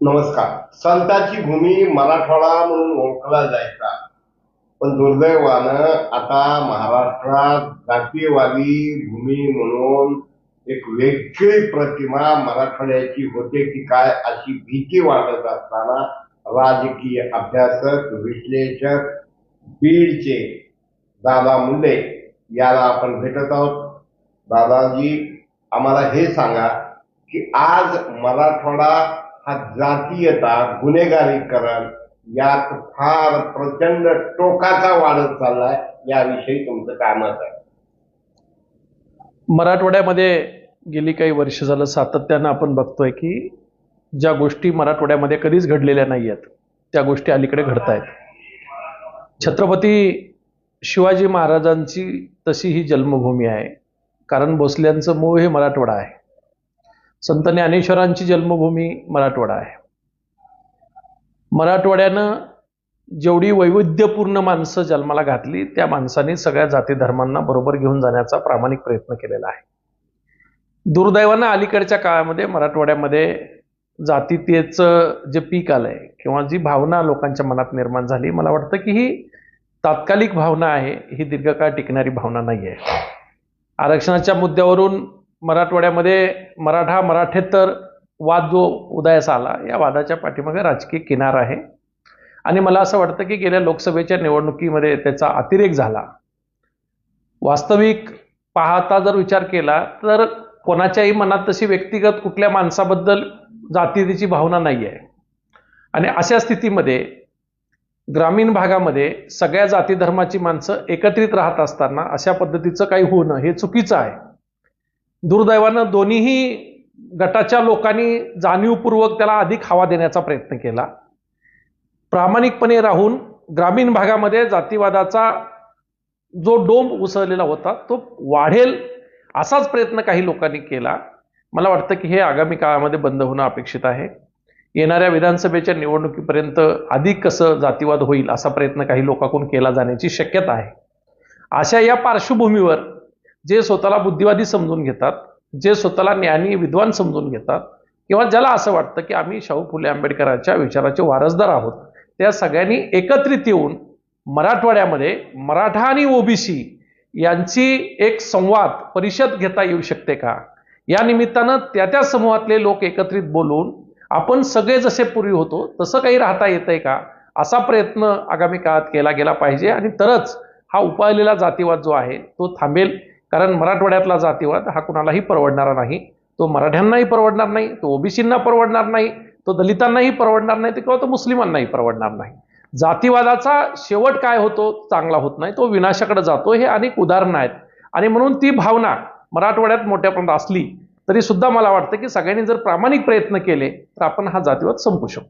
नमस्कार. संताची भूमी मराठवाडा म्हणून ओळखला जायचा. पण दुर्दैवानं आता महाराष्ट्रात जातीयवादी भूमी म्हणून एक वेगळी प्रतिमा मराठवाड्याची होते की काय अशी भीती वाटत असताना राजकीय अभ्यासक विश्लेषक बीडचे दादा मुंडे याला आपण भेटत आहोत. दादाजी आम्हाला हे सांगा की आज मराठवाडा हा जातीयता गुन्हेगारीकरण यात फार प्रचंड टोकाचा वाढत चाललाय याविषयी तुमचं काय मत आहे? मराठवाड्यामध्ये गेली काही वर्ष झालं सातत्यानं आपण बघतोय की ज्या गोष्टी मराठवाड्यामध्ये कधीच घडलेल्या नाही आहेत त्या गोष्टी अलीकडे घडत आहेत छत्रपती शिवाजी महाराजांची तशी ही जन्मभूमी आहे. कारण भोसल्यांचं मूळ हे मराठवाडा आहे. संत ज्ञानेश्वरांची जन्मभूमी मराठवाडा आहे. मराठवाड्यानं जेवढी वैविध्यपूर्ण माणसं जन्माला घातली त्या माणसाने सगळ्या जाती धर्मांना बरोबर घेऊन जाण्याचा प्रामाणिक प्रयत्न केलेला आहे. दुर्दैवानं अलीकडच्या काळामध्ये मराठवाड्यामध्ये जातीतेचं जे पीक आलंय किंवा जी भावना लोकांच्या मनात निर्माण झाली मला वाटतं की ही तात्कालिक भावना आहे ही दीर्घकाळ टिकणारी भावना नाही आहे आरक्षणाच्या मुद्द्यावरून मराठवाड्यामध्ये मराठा मराठेतर वाद जो उदयास आला या वादाच्या पाठीमागे राजकीय किनार आहे. आणि मला असं वाटतं की गेल्या लोकसभेच्या निवडणुकीमध्ये त्याचा अतिरेक झाला. वास्तविक पाहता जर विचार केला तर कोणाच्याही मनात तशी व्यक्तिगत कुठल्या माणसाबद्दल जातीची भावना नाही आहे आणि अशा स्थितीमध्ये ग्रामीण भागामध्ये सगळ्या जाती धर्माची माणसं एकत्रित राहत असताना अशा पद्धतीचं काही होणं हे चुकीचं आहे. दुर्दैवानं दोन्हीही गटाच्या लोकांनी जाणीवपूर्वक त्याला अधिक हवा देण्याचा प्रयत्न केला. प्रामाणिकपणे राहून ग्रामीण भागामध्ये जातीवादाचा जो डोंब उसळलेला होता तो वाढेल असाच प्रयत्न काही लोकांनी केला. मला वाटतं की हे आगामी काळामध्ये बंद होणं अपेक्षित आहे. येणाऱ्या विधानसभेच्या निवडणुकीपर्यंत अधिक कसं जातीवाद होईल असा प्रयत्न काही लोकांकडून केला जाण्याची शक्यता आहे. अशा या पार्श्वभूमीवर जे स्वतःला बुद्धिवादी समजून घेतात जे स्वतःला ज्ञानी विद्वान समजून घेतात किंवा ज्याला असं वाटतं की आम्ही शाहू फुले आंबेडकरांच्या विचाराचे वारसदार आहोत त्या सगळ्यांनी एकत्रित येऊन मराठवाड्यामध्ये मराठा आणि ओबीसी यांची एक संवाद परिषद घेता येऊ शकते का? या निमित्तानं त्या त्या समूहातले लोक एकत्रित बोलून आपण सगळे जसे पूर्वी होतो तसं काही राहता येतंय का? असा प्रयत्न आगामी काळात केला गेला पाहिजे आणि तरच हा उपाळलेला जातीवाद जो आहे तो थांबेल. कारण मराठवाड्यातला जातीवाद हा कुणालाही परवडणारा नाही. तो मराठ्यांनाही परवडणार नाही तो ओबीसींना परवडणार नाही तो दलितांनाही परवडणार नाही किंवा तो मुस्लिमांनाही परवडणार नाही. जातीवादाचा शेवट काय होतो चांगला होत नाही तो विनाशाकडे जातो. हे अनेक उदाहरणं आहेत. आणि म्हणून ती भावना मराठवाड्यात मोठ्या प्रमाणात असली तरी सुद्धा मला वाटतं की सगळ्यांनी जर प्रामाणिक प्रयत्न केले तर आपण हा जातीवाद संपू शकतो.